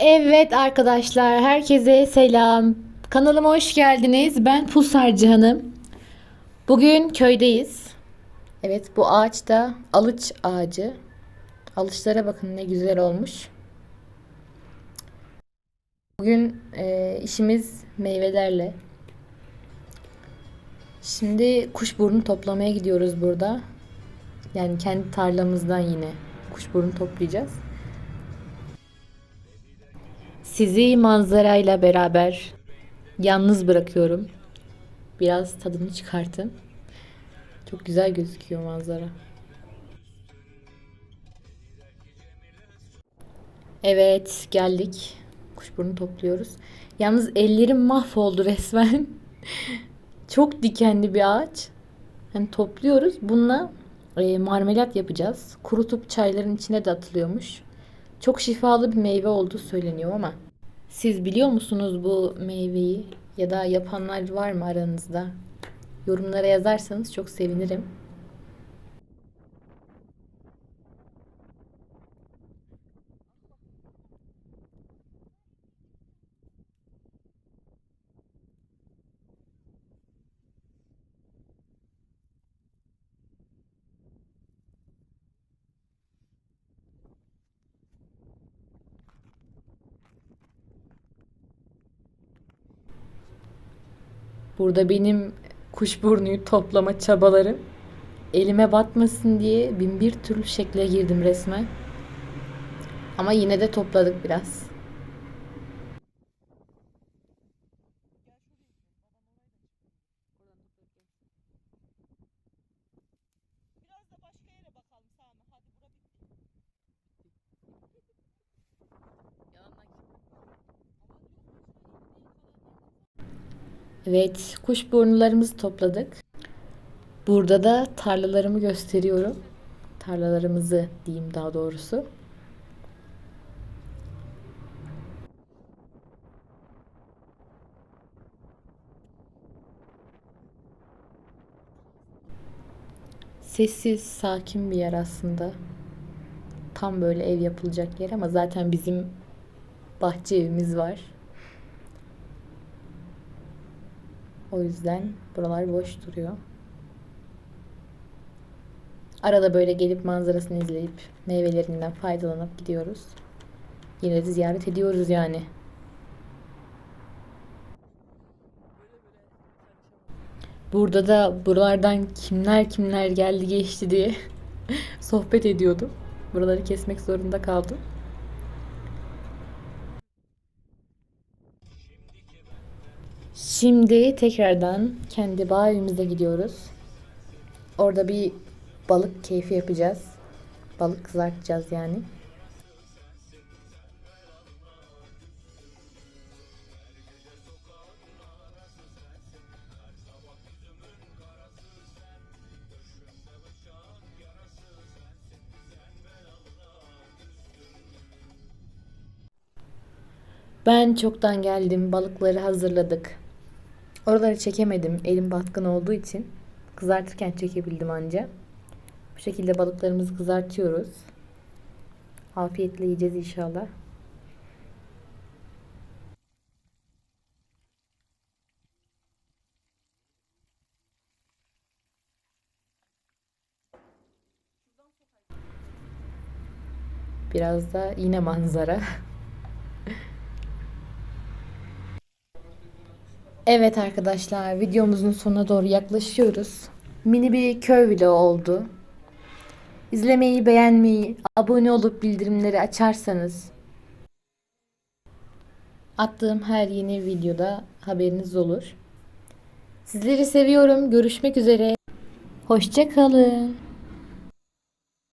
Evet arkadaşlar, herkese selam. Kanalıma hoş geldiniz. Ben Pulsarcı Hanım. Bugün köydeyiz. Evet, bu ağaç da alıç ağacı. Alışlara bakın ne güzel olmuş. Bugün e, işimiz meyvelerle. Şimdi kuşburnu toplamaya gidiyoruz burada. Yani kendi tarlamızdan yine kuşburnu toplayacağız. Sizi manzarayla beraber yalnız bırakıyorum. Biraz tadını çıkartın. Çok güzel gözüküyor manzara. Evet, geldik. Kuşburnu topluyoruz. Yalnız ellerim mahvoldu resmen. Çok dikenli bir ağaç. Hani topluyoruz. Bununla e, marmelat yapacağız. Kurutup çayların içine de atılıyormuş. Çok şifalı bir meyve olduğu söyleniyor ama siz biliyor musunuz bu meyveyi ya da yapanlar var mı aranızda? Yorumlara yazarsanız çok sevinirim. Burada benim kuşburnuyu toplama çabalarım elime batmasın diye bin bir türlü şekle girdim resmen. Ama yine de topladık biraz. Evet, kuşburnularımızı topladık. Burada da tarlalarımı gösteriyorum. Tarlalarımızı diyeyim daha doğrusu. Sessiz, sakin bir yer aslında. Tam böyle ev yapılacak yer ama zaten bizim bahçe evimiz var. O yüzden buralar boş duruyor. Arada böyle gelip manzarasını izleyip meyvelerinden faydalanıp gidiyoruz. Yine de ziyaret ediyoruz yani. Burada da buralardan kimler kimler geldi geçti diye sohbet ediyordum. Buraları kesmek zorunda kaldım. Şimdi tekrardan kendi bağ evimize gidiyoruz. Orada bir balık keyfi yapacağız. Balık kızartacağız yani. Ben çoktan geldim. Balıkları hazırladık. Oraları çekemedim. Elim batkın olduğu için. Kızartırken çekebildim anca. Bu şekilde balıklarımızı kızartıyoruz. Afiyetle yiyeceğiz inşallah. Biraz da yine manzara. Evet arkadaşlar videomuzun sonuna doğru yaklaşıyoruz. Mini bir köy vlogu oldu. İzlemeyi, beğenmeyi, abone olup bildirimleri açarsanız attığım her yeni videoda haberiniz olur. Sizleri seviyorum. Görüşmek üzere. Hoşça kalın.